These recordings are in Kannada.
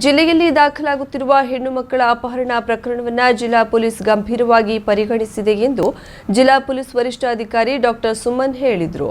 ಜಿಲ್ಲೆಯಲ್ಲಿ ದಾಖಲಾಗುತ್ತಿರುವ ಹೆಣ್ಣು ಮಕ್ಕಳ ಅಪಹರಣ ಪ್ರಕರಣವನ್ನು ಜಿಲ್ಲಾ ಪೊಲೀಸ್ ಗಂಭೀರವಾಗಿ ಪರಿಗಣಿಸಿದೆ ಎಂದು ಜಿಲ್ಲಾ ಪೊಲೀಸ್ ವರಿಷ್ಠಾಧಿಕಾರಿ ಡಾಕ್ಟರ್ ಸುಮನ್ ಹೇಳಿದರು.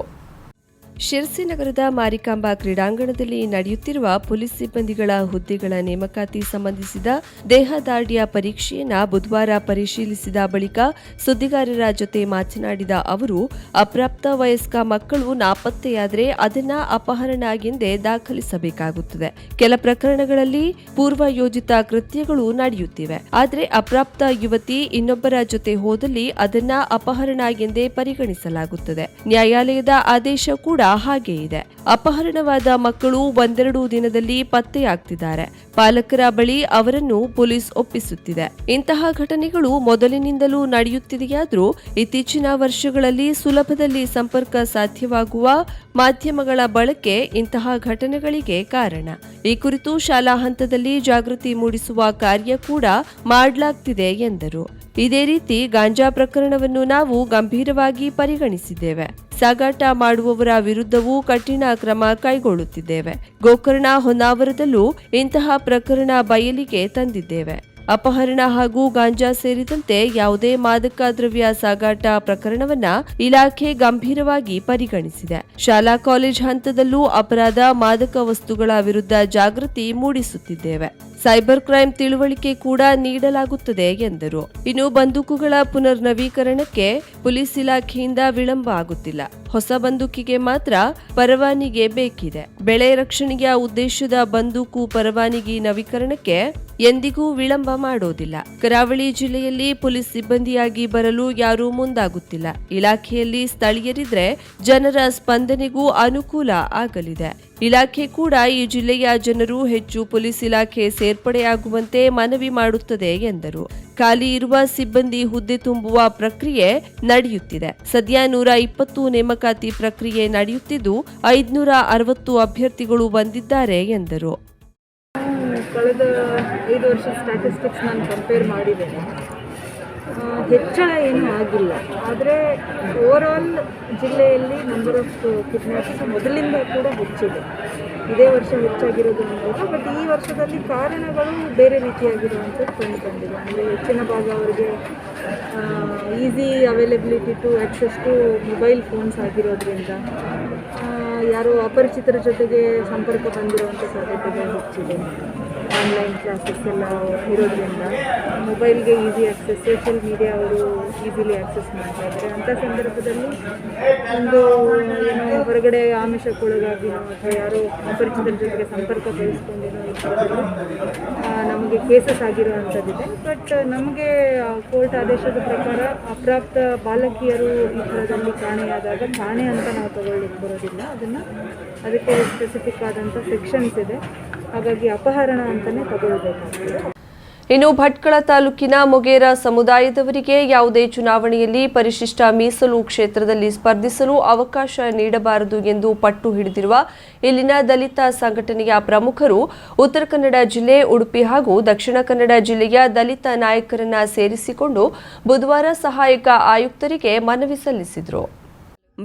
ಶಿರಸಿ ನಗರದ ಮಾರಿಕಾಂಬಾ ಕ್ರೀಡಾಂಗಣದಲ್ಲಿ ನಡೆಯುತ್ತಿರುವ ಪೊಲೀಸ್ ಸಿಬ್ಬಂದಿಗಳ ಹುದ್ದೆಗಳ ನೇಮಕಾತಿ ಸಂಬಂಧಿಸಿದ ದೇಹದಾರ್ಢ್ಯ ಪರೀಕ್ಷೆಯನ್ನು ಬುಧವಾರ ಪರಿಶೀಲಿಸಿದ ಬಳಿಕ ಸುದ್ದಿಗಾರರ ಜೊತೆ ಮಾತನಾಡಿದ ಅವರು, ಅಪ್ರಾಪ್ತ ವಯಸ್ಕ ಮಕ್ಕಳು ನಾಪತ್ತೆಯಾದರೆ ಅದನ್ನ ಅಪಹರಣ ಎಂದೇ ದಾಖಲಿಸಬೇಕಾಗುತ್ತದೆ. ಕೆಲ ಪ್ರಕರಣಗಳಲ್ಲಿ ಪೂರ್ವ ಯೋಜಿತ ಕೃತ್ಯಗಳು ನಡೆಯುತ್ತಿವೆ. ಆದರೆ ಅಪ್ರಾಪ್ತ ಯುವತಿ ಇನ್ನೊಬ್ಬರ ಜೊತೆ ಹೋದಲ್ಲಿ ಅದನ್ನ ಅಪಹರಣ ಎಂದೇ ಪರಿಗಣಿಸಲಾಗುತ್ತದೆ. ನ್ಯಾಯಾಲಯದ ಆದೇಶ ಕೂಡ ಹಾಗೆ ಇದೆ. ಅಪಹರಣವಾದ ಮಕ್ಕಳು ಒಂದೆರಡು ದಿನದಲ್ಲಿ ಪತ್ತೆಯಾಗ್ತಿದ್ದಾರೆ. ಪಾಲಕರ ಬಳಿ ಅವರನ್ನು ಪೊಲೀಸ್ ಒಪ್ಪಿಸುತ್ತಿದೆ. ಇಂತಹ ಘಟನೆಗಳು ಮೊದಲಿನಿಂದಲೂ ನಡೆಯುತ್ತಿದೆಯಾದರೂ ಇತ್ತೀಚಿನ ವರ್ಷಗಳಲ್ಲಿ ಸುಲಭದಲ್ಲಿ ಸಂಪರ್ಕ ಸಾಧ್ಯವಾಗುವ ಮಾಧ್ಯಮಗಳ ಬಳಕೆ ಇಂತಹ ಘಟನೆಗಳಿಗೆ ಕಾರಣ. ಈ ಕುರಿತು ಶಾಲಾ ಹಂತದಲ್ಲಿ ಜಾಗೃತಿ ಮೂಡಿಸುವ ಕಾರ್ಯ ಕೂಡ ಮಾಡಲಾಗ್ತಿದೆ ಎಂದರು. ಇದೇ ರೀತಿ ಗಾಂಜಾ ಪ್ರಕರಣವನ್ನು ನಾವು ಗಂಭೀರವಾಗಿ ಪರಿಗಣಿಸಿದ್ದೇವೆ. ಸಾಗಾಟ ಮಾಡುವವರ ವಿರುದ್ಧವೂ ಕಠಿಣ ಕ್ರಮ ಕೈಗೊಳ್ಳುತ್ತಿದ್ದೇವೆ. ಗೋಕರ್ಣ ಹೊನ್ನಾವರದಲ್ಲೂ ಇಂತಹ ಪ್ರಕರಣ ಬಯಲಿಗೆ ತಂದಿದ್ದೇವೆ. ಅಪಹರಣ ಹಾಗೂ ಗಾಂಜಾ ಸೇರಿದಂತೆ ಯಾವುದೇ ಮಾದಕ ದ್ರವ್ಯ ಸಾಗಾಟ ಪ್ರಕರಣವನ್ನ ಇಲಾಖೆ ಗಂಭೀರವಾಗಿ ಪರಿಗಣಿಸಿದೆ. ಶಾಲಾ ಕಾಲೇಜ್ ಹಂತದಲ್ಲೂ ಅಪರಾಧ ಮಾದಕ ವಸ್ತುಗಳ ವಿರುದ್ಧ ಜಾಗೃತಿ ಮೂಡಿಸುತ್ತಿದ್ದೇವೆ. ಸೈಬರ್ ಕ್ರೈಮ್ ತಿಳುವಳಿಕೆ ಕೂಡ ನೀಡಲಾಗುತ್ತದೆ ಎಂದರು. ಇನ್ನು ಬಂದೂಕುಗಳ ಪುನರ್ ನವೀಕರಣಕ್ಕೆ ಪೊಲೀಸ್ ಇಲಾಖೆಯಿಂದ ವಿಳಂಬ ಆಗುತ್ತಿಲ್ಲ. ಹೊಸ ಬಂದೂಕಿಗೆ ಮಾತ್ರ ಪರವಾನಿಗೆ ಬೇಕಿದೆ. ಬೆಳೆ ರಕ್ಷಣೆಯ ಉದ್ದೇಶದ ಬಂದೂಕು ಪರವಾನಗಿ ನವೀಕರಣಕ್ಕೆ ಎಂದಿಗೂ ವಿಳಂಬ ಮಾಡೋದಿಲ್ಲ. ಕರಾವಳಿ ಜಿಲ್ಲೆಯಲ್ಲಿ ಪೊಲೀಸ್ ಸಿಬ್ಬಂದಿಯಾಗಿ ಬರಲು ಯಾರೂ ಮುಂದಾಗುತ್ತಿಲ್ಲ. ಇಲಾಖೆಯಲ್ಲಿ ಸ್ಥಳೀಯರಿದ್ರೆ ಜನರ ಸ್ಪಂದನೆಗೂ ಅನುಕೂಲ ಆಗಲಿದೆ. ಇಲಾಖೆ ಕೂಡ ಈ ಜಿಲ್ಲೆಯ ಜನರು ಹೆಚ್ಚು ಪೊಲೀಸ್ ಇಲಾಖೆ ಸೇರ್ಪಡೆಯಾಗುವಂತೆ ಮನವಿ ಮಾಡುತ್ತದೆ ಎಂದರು. ಖಾಲಿ ಇರುವ ಸಿಬ್ಬಂದಿ ಹುದ್ದೆ ತುಂಬುವ ಪ್ರಕ್ರಿಯೆ ನಡೆಯುತ್ತಿದೆ. ಸದ್ಯ ನೂರ ಇಪ್ಪತ್ತು ನೇಮಕಾತಿ ಪ್ರಕ್ರಿಯೆ ನಡೆಯುತ್ತಿದ್ದು, ಐದುನೂರ ಅರವತ್ತು ಅಭ್ಯರ್ಥಿಗಳು ಬಂದಿದ್ದಾರೆ ಎಂದರು. ಕಳೆದ ಐದು ವರ್ಷ ಸ್ಟ್ಯಾಟಿಸ್ಟಿಕ್ಸ್ ನಾನು ಕಂಪೇರ್ ಮಾಡಿದ್ದೇನೆ. ಹೆಚ್ಚಳ ಏನೂ ಆಗಿಲ್ಲ. ಆದರೆ ಓವರಾಲ್ ಜಿಲ್ಲೆಯಲ್ಲಿ ನಂಬರ್ ಆಫ್ ಕಿಡ್ನಾಪ್ಸ್ ಮೊದಲಿಂದ ಕೂಡ ಹೆಚ್ಚಿದೆ. ಇದೇ ವರ್ಷ ಹೆಚ್ಚಾಗಿರೋದು ಅನ್ನೋದು ಬಟ್ ಈ ವರ್ಷದಲ್ಲಿ ಕಾರಣಗಳು ಬೇರೆ ರೀತಿಯಾಗಿರುವಂಥದ್ದು ಕಂಡು ಬಂದಿದೆ ಅಂದರೆ ಹೆಚ್ಚಿನ ಭಾಗ ಅವರಿಗೆ easy availability to access to mobile phones ಆಗಿರೋದ್ರಿಂದ ಯಾರೋ ಅಪರಿಚಿತರ ಜೊತೆಗೆ ಸಂಪರ್ಕ ಬಂದಿರುವಂಥ ಸಾಧ್ಯತೆಗಳು ಹೆಚ್ಚಿದೆ. ಆನ್ಲೈನ್ ಕ್ಲಾಸಸ್ ಎಲ್ಲ ಇರೋದ್ರಿಂದ ಮೊಬೈಲ್ಗೆ ಈಸಿ ಆಕ್ಸೆಸ್ ಸೋಷಿಯಲ್ ಮೀಡಿಯಾ ಅವರು ಈಸಿಲಿ ಆ್ಯಕ್ಸೆಸ್ ಮಾಡ್ತಾ ಇದ್ದಾರೆ. ಅಂಥ ಸಂದರ್ಭದಲ್ಲಿ ಒಂದು, ಏನೋ ಹೊರಗಡೆ ಆಮಿಷಕ್ಕೊಳಗಾಗಿನೋ ಅಥವಾ ಯಾರೋ ಅಪರಿಚಿತರ ಜೊತೆಗೆ ಸಂಪರ್ಕ ಬೆಳೆಸ್ಕೊಂಡಿರೋ ನಮಗೆ ಕೇಸಸ್ ಆಗಿರುವಂಥದ್ದಿದೆ ಬಟ್ ನಮಗೆ ಕೋರ್ಟ್ ಆದೇಶದ ಪ್ರಕಾರ ಅಪ್ರಾಪ್ತ ಬಾಲಕಿಯರು ಈ ಥರದಲ್ಲಿ ಕಾಣೆಯಾದಾಗ ಕಾಣೆ ಅಂತ ನಾವು ತಗೊಳ್ಳಿಕ್ಕೆ ಬರೋದಿಲ್ಲ. ಅದನ್ನು ಅದಕ್ಕೆ ಸ್ಪೆಸಿಫಿಕ್ ಆದಂಥ ಸೆಕ್ಷನ್ಸ್ ಇದೆ. ಹಾಗಾಗಿ ಅಪಹರಣ ಅಂತಲೇ ತಗೊಳ್ಬೇಕಾಗ್ತದೆ. ಇನ್ನು ಭಟ್ಕಳ ತಾಲೂಕಿನ ಮೊಗೇರ ಸಮುದಾಯದವರಿಗೆ ಯಾವುದೇ ಚುನಾವಣೆಯಲ್ಲಿ ಪರಿಶಿಷ್ಟ ಮೀಸಲು ಕ್ಷೇತ್ರದಲ್ಲಿ ಸ್ಪರ್ಧಿಸಲು ಅವಕಾಶ ನೀಡಬಾರದು ಎಂದು ಪಟ್ಟು ಹಿಡಿದಿರುವ ಇಲ್ಲಿನ ದಲಿತ ಸಂಘಟನೆಯ ಪ್ರಮುಖರು ಉತ್ತರ ಕನ್ನಡ ಜಿಲ್ಲೆ, ಉಡುಪಿ ಹಾಗೂ ದಕ್ಷಿಣ ಕನ್ನಡ ಜಿಲ್ಲೆಯ ದಲಿತ ನಾಯಕರನ್ನ ಸೇರಿಸಿಕೊಂಡು ಬುಧವಾರ ಸಹಾಯಕ ಆಯುಕ್ತರಿಗೆ ಮನವಿ ಸಲ್ಲಿಸಿದರು.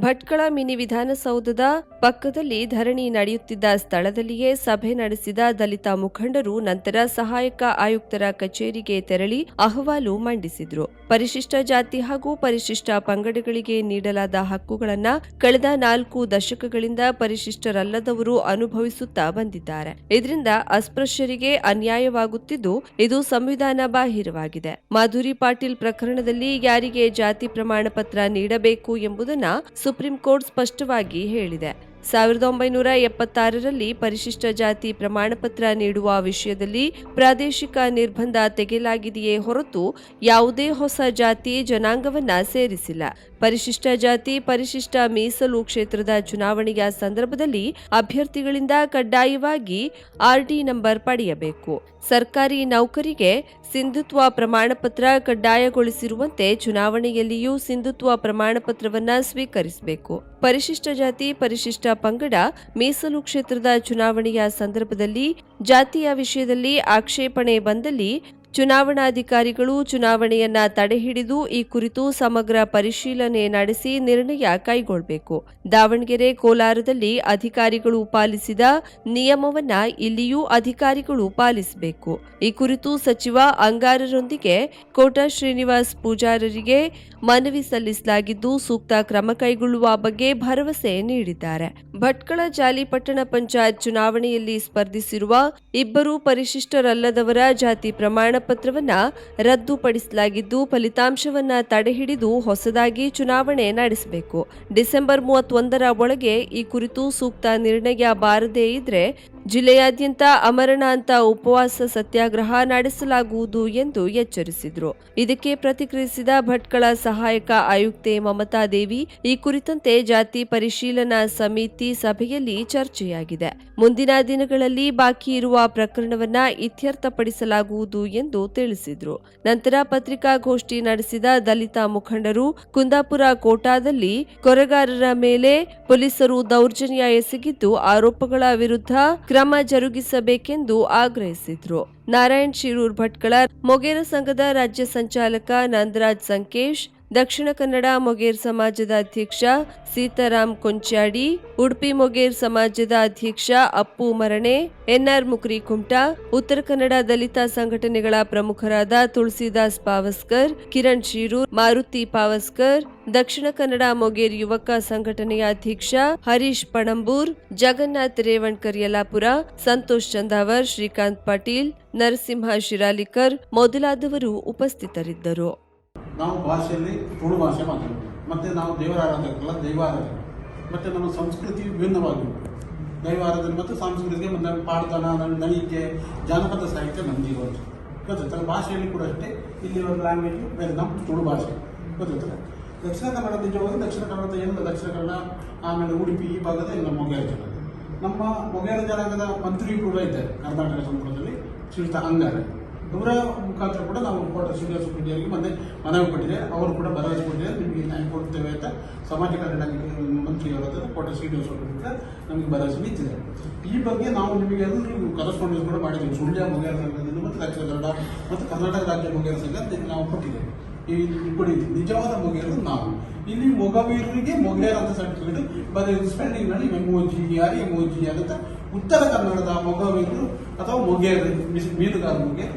ಭಟ್ಕಳ ಮಿನಿ ವಿಧಾನಸೌಧದ ಪಕ್ಕದಲ್ಲಿ ಧರಣಿ ನಡೆಯುತ್ತಿದ್ದ ಸ್ಥಳದಲ್ಲಿಯೇ ಸಭೆ ನಡೆಸಿದ ದಲಿತ ಮುಖಂಡರು ನಂತರ ಸಹಾಯಕ ಆಯುಕ್ತರ ಕಚೇರಿಗೆ ತೆರಳಿ ಅಹವಾಲು ಮಂಡಿಸಿದ್ರು. ಪರಿಶಿಷ್ಟ ಜಾತಿ ಹಾಗೂ ಪರಿಶಿಷ್ಟ ಪಂಗಡಗಳಿಗೆ ನೀಡಲಾದ ಹಕ್ಕುಗಳನ್ನು ಕಳೆದ ನಾಲ್ಕು ದಶಕಗಳಿಂದ ಪರಿಶಿಷ್ಟರಲ್ಲದವರು ಅನುಭವಿಸುತ್ತಾ ಬಂದಿದ್ದಾರೆ. ಇದರಿಂದ ಅಸ್ಪೃಶ್ಯರಿಗೆ ಅನ್ಯಾಯವಾಗುತ್ತಿದ್ದು, ಇದು ಸಂವಿಧಾನ ಬಾಹಿರವಾಗಿದೆ. ಮಾಧುರಿ ಪಾಟೀಲ್ ಪ್ರಕರಣದಲ್ಲಿ ಯಾರಿಗೆ ಜಾತಿ ಪ್ರಮಾಣ ಪತ್ರ ನೀಡಬೇಕು ಎಂಬುದನ್ನ ಸುಪ್ರೀಂ ಕೋರ್ಟ್ ಸ್ಪಷ್ಟವಾಗಿ ಹೇಳಿದೆ. ಸಾವಿರದ ಒಂಬೈನೂರ ಎಪ್ಪತ್ತಾರರಲ್ಲಿ ಪರಿಶಿಷ್ಟ ಜಾತಿ ಪ್ರಮಾಣಪತ್ರ ನೀಡುವ ವಿಷಯದಲ್ಲಿ ಪ್ರಾದೇಶಿಕ ನಿರ್ಬಂಧ ತೆಗೆಯಲಾಗಿದೆಯೇ ಹೊರತು ಯಾವುದೇ ಹೊಸ ಜಾತಿ ಜನಾಂಗವನ್ನ ಸೇರಿಸಿಲ್ಲ. ಪರಿಶಿಷ್ಟ ಜಾತಿ, ಪರಿಶಿಷ್ಟ ಮೀಸಲು ಕ್ಷೇತ್ರದ ಚುನಾವಣೆಯ ಸಂದರ್ಭದಲ್ಲಿ ಅಭ್ಯರ್ಥಿಗಳಿಂದ ಕಡ್ಡಾಯವಾಗಿ ಆರ್ಡಿ ನಂಬರ್ ಪಡೆಯಬೇಕು. ಸರ್ಕಾರಿ ನೌಕರಿಗೆ ಸಿಂಧುತ್ವ ಪ್ರಮಾಣಪತ್ರ ಕಡ್ಡಾಯಗೊಳಿಸಿರುವಂತೆ ಚುನಾವಣೆಯಲ್ಲಿಯೂ ಸಿಂಧುತ್ವ ಪ್ರಮಾಣಪತ್ರವನ್ನ ಸ್ವೀಕರಿಸಬೇಕು. ಪರಿಶಿಷ್ಟ ಜಾತಿ, ಪರಿಶಿಷ್ಟ ಪಂಗಡ, ಮೀಸಲು ಕ್ಷೇತ್ರದ ಚುನಾವಣೆಯ ಸಂದರ್ಭದಲ್ಲಿ ಜಾತಿಯ ವಿಷಯದಲ್ಲಿ ಆಕ್ಷೇಪಣೆ ಬಂದಲ್ಲಿ ಚುನಾವಣಾಧಿಕಾರಿಗಳು ಚುನಾವಣೆಯನ್ನ ತಡೆಹಿಡಿದು ಈ ಕುರಿತು ಸಮಗ್ರ ಪರಿಶೀಲನೆ ನಡೆಸಿ ನಿರ್ಣಯ ಕೈಗೊಳ್ಳಬೇಕು ದಾವಣಗೆರೆ ಕೋಲಾರದಲ್ಲಿ ಅಧಿಕಾರಿಗಳು ಪಾಲಿಸಿದ ನಿಯಮವನ್ನ ಇಲ್ಲಿಯೂ ಅಧಿಕಾರಿಗಳು ಪಾಲಿಸಬೇಕು. ಈ ಕುರಿತು ಸಚಿವ ಅಂಗಾರರೊಂದಿಗೆ ಕೋಟ ಶ್ರೀನಿವಾಸ್ ಪೂಜಾರರಿಗೆ ಮನವಿ ಸಲ್ಲಿಸಲಾಗಿದ್ದು ಸೂಕ್ತ ಕ್ರಮ ಕೈಗೊಳ್ಳುವ ಬಗ್ಗೆ ಭರವಸೆ ನೀಡಿದ್ದಾರೆ. ಭಟ್ಕಳ ಜಾಲಿ ಪಟ್ಟಣ ಪಂಚಾಯತ್ ಚುನಾವಣೆಯಲ್ಲಿ ಸ್ಪರ್ಧಿಸಿರುವ ಇಬ್ಬರು ಪರಿಶಿಷ್ಟರಲ್ಲದವರ ಜಾತಿ ಪ್ರಮಾಣ ಪತ್ರವನ್ನ ರದ್ದುಪಡಿಸಲಾಗಿದ್ದು ಫಲಿತಾಂಶವನ್ನ ತಡೆಹಿಡಿದು ಹೊಸದಾಗಿ ಚುನಾವಣೆ ನಡೆಸಬೇಕು. ಡಿಸೆಂಬರ್ ಮೂವತ್ತೊಂದರ ಒಳಗೆ ಈ ಕುರಿತು ಸೂಕ್ತ ನಿರ್ಣಯ ಬಾರದೇ ಇದ್ರೆ ಜಿಲ್ಲೆಯಾದ್ಯಂತ ಅಮರಣಾಂತ ಉಪವಾಸ ಸತ್ಯಾಗ್ರಹ ನಡೆಸಲಾಗುವುದು ಎಂದು ಎಚ್ಚರಿಸಿದರು. ಇದಕ್ಕೆ ಪ್ರತಿಕ್ರಿಯಿಸಿದ ಭಟ್ಕಳ ಸಹಾಯಕ ಆಯುಕ್ತೆ ಮಮತಾ ದೇವಿ, ಈ ಕುರಿತಂತೆ ಜಾತಿ ಪರಿಶೀಲನಾ ಸಮಿತಿ ಸಭೆಯಲ್ಲಿ ಚರ್ಚೆಯಾಗಿದೆ. ಮುಂದಿನ ದಿನಗಳಲ್ಲಿ ಬಾಕಿ ಇರುವ ಪ್ರಕರಣವನ್ನ ಇತ್ಯರ್ಥಪಡಿಸಲಾಗುವುದು ಎಂದು ತಿಳಿಸಿದರು. ನಂತರ ಪತ್ರಿಕಾಗೋಷ್ಠಿ ನಡೆಸಿದ ದಲಿತ ಮುಖಂಡರು ಕುಂದಾಪುರ ಕೋಟಾದಲ್ಲಿ ಕೊರಗಾರರ ಮೇಲೆ ಪೊಲೀಸರು ದೌರ್ಜನ್ಯ ಎಸಗಿದ್ದು ಆರೋಪಗಳ ವಿರುದ್ಧ ಕ್ರಮ ಜರುಗಿಸಬೇಕೆಂದು ಆಗ್ರಹಿಸಿದ್ರು. ನಾರಾಯಣ್ ಶಿರೂರ್ ಭಟ್ಕಳ ಮೊಗೇರ ಸಂಘದ ರಾಜ್ಯ ಸಂಚಾಲಕ ನಂದರಾಜ್ ಸಂಕೇಶ್ ದಕ್ಷಿಣ ಕನ್ನಡ ಮೊಗೇರ್ ಸಮಾಜದ ಅಧ್ಯಕ್ಷ ಸೀತಾರಾಮ್ ಕೊಂಚಾಡಿ ಉಡುಪಿ ಮೊಗೇರ್ ಸಮಾಜದ ಅಧ್ಯಕ್ಷ ಅಪ್ಪು ಮರಣೆ, ಎನ್ಆರ್ ಮುಕ್ರಿ ಕುಮಟಾ ಉತ್ತರ ಕನ್ನಡ ದಲಿತ ಸಂಘಟನೆಗಳ ಪ್ರಮುಖರಾದ ತುಳಸಿದಾಸ್ ಪಾವಸ್ಕರ್, ಕಿರಣ್ ಶಿರೂರ್ ಮಾರುತಿ ಪಾವಸ್ಕರ್, ದಕ್ಷಿಣ ಕನ್ನಡ ಮೊಗೇರ್ ಯುವಕ ಸಂಘಟನೆಯ ಅಧ್ಯಕ್ಷ ಹರೀಶ್ ಪಣಂಬೂರ್, ಜಗನ್ನಾಥ್ ರೇವಣ್ಕರ್ ಯಲಾಪುರ ಸಂತೋಷ್ ಚಂದಾವರ್, ಶ್ರೀಕಾಂತ್ ಪಾಟೀಲ್, ನರಸಿಂಹ ಶಿರಾಲಿಕರ್ ಮೊದಲಾದವರು ಉಪಸ್ಥಿತರಿದ್ದರು. ನಾವು ಭಾಷೆಯಲ್ಲಿ ತುಳು ಭಾಷೆ ಮಾತಾಡ್ತೀವಿ. ಮತ್ತು ನಾವು ದೇವರ ಆರಾಧಕರಲ್ಲ ದೈವಾರಾಧನೆ ಮತ್ತು ನಮ್ಮ ಸಂಸ್ಕೃತಿ ವಿಭಿನ್ನವಾಗಿರುತ್ತೆ ದೈವ ಆರಾಧನೆ ಮತ್ತು ಸಾಂಸ್ಕೃತಿಗೆ ಮತ್ತು ನಮ್ಮ ಪಾಡ್ತನ ನಮ್ಮ ನಳಿಕೆ ಜಾನಪದ ಸಾಹಿತ್ಯ ನಮ್ದು ಇರೋದು. ಗೊತ್ತಾಯ್ತಲ್ಲ ಭಾಷೆಯಲ್ಲಿ ಕೂಡ ಅಷ್ಟೇ. ಇಲ್ಲಿ ಒಂದು ಲ್ಯಾಂಗ್ವೇಜ್ ಬೇರೆ ನಮ್ಮ ತುಳು ಭಾಷೆ. ಗೊತ್ತಾಯ್ತಲ್ಲ ದಕ್ಷಿಣ ಕನ್ನಡ ನಿಜವಾಗಿ ದಕ್ಷಿಣ ಕನ್ನಡದ ಏನಿಲ್ಲ ದಕ್ಷಿಣ ಕನ್ನಡ, ಆಮೇಲೆ ಉಡುಪಿ, ಈ ಭಾಗದ ಎಲ್ಲ ಮೊಗೇರ ಜನಾಂಗ ನಮ್ಮ ಮೊಗೇರ ಜನಾಂಗದ ಮಂತ್ರಿ ಕೂಡ ಇದ್ದಾರೆ ಕರ್ನಾಟಕ ಸಂಪುಟದಲ್ಲಿ, ಶ್ರೀಯುತ ಅಂಗಾರೆ. ಅವರ ಮುಖಾಂತರ ಕೂಡ ನಾವು ಕೋಟ ಶ್ರೀನಿವಾಸ ಪೂಜಾರಿಗೆ ಮತ್ತೆ ಮನವಿ ಕೊಟ್ಟಿದೆ. ಅವರು ಕೂಡ ಭರವಸೆ ಕೊಟ್ಟಿದ್ದಾರೆ. ನಿಮಗೆ ನ್ಯಾಯ ಕೊಡ್ತೇವೆ ಅಂತ ಸಮಾಜ ಕಲ್ಯಾಣ ಮಂತ್ರಿಯವರ ಹತ್ರ ಕೋಟ ಶ್ರೀನಿವಾಸ ಕೂಡ ನಮಗೆ ಭರವಸೆ ನಿಂತಿದೆ ಈ ಬಗ್ಗೆ ನಾವು ನಿಮಗೆ ಎಲ್ಲರೂ ಕರೆಸ್ಪಾಂಡೆನ್ಸ್ ಕೂಡ ಮಾಡಿದ್ದೀವಿ. ಸುಳ್ಯ ಮೊಗೇರ ಸಂಘದಿಂದ ಮತ್ತು ದಕ್ಷಿಣ ಕನ್ನಡ ಮತ್ತು ಕರ್ನಾಟಕ ರಾಜ್ಯ ಮೊಗೇರ ಸಂಘ ನಾವು ಕೊಟ್ಟಿದ್ದೇವೆ. ಈ ಕೊಡಿ ನಿಜವಾದ ಮೊಗೇರು ನಾವು. ಇಲ್ಲಿ ಮೊಗವೀರರಿಗೆ ಮೊಗೇರ ಅಂತ ಸರ್ಟಿಫಿಕೇಟ್ ಬರೀ ಸ್ಪೆಂಡಿಂಗ್ನಲ್ಲಿ ಎಮೋಜಿ ಯಾರು ಎಮೋಜಿ ಅಂತ ಉತ್ತರ ಕನ್ನಡದ ಮೊಗವೀರರು ಅಥವಾ ಮೊಗೇರು ಮೀನುಗಾರ ಮೊಗೇರು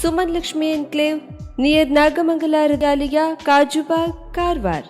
Suman Lakshmi enclave near Nagamangala Hridalaya Kajubag Karwar.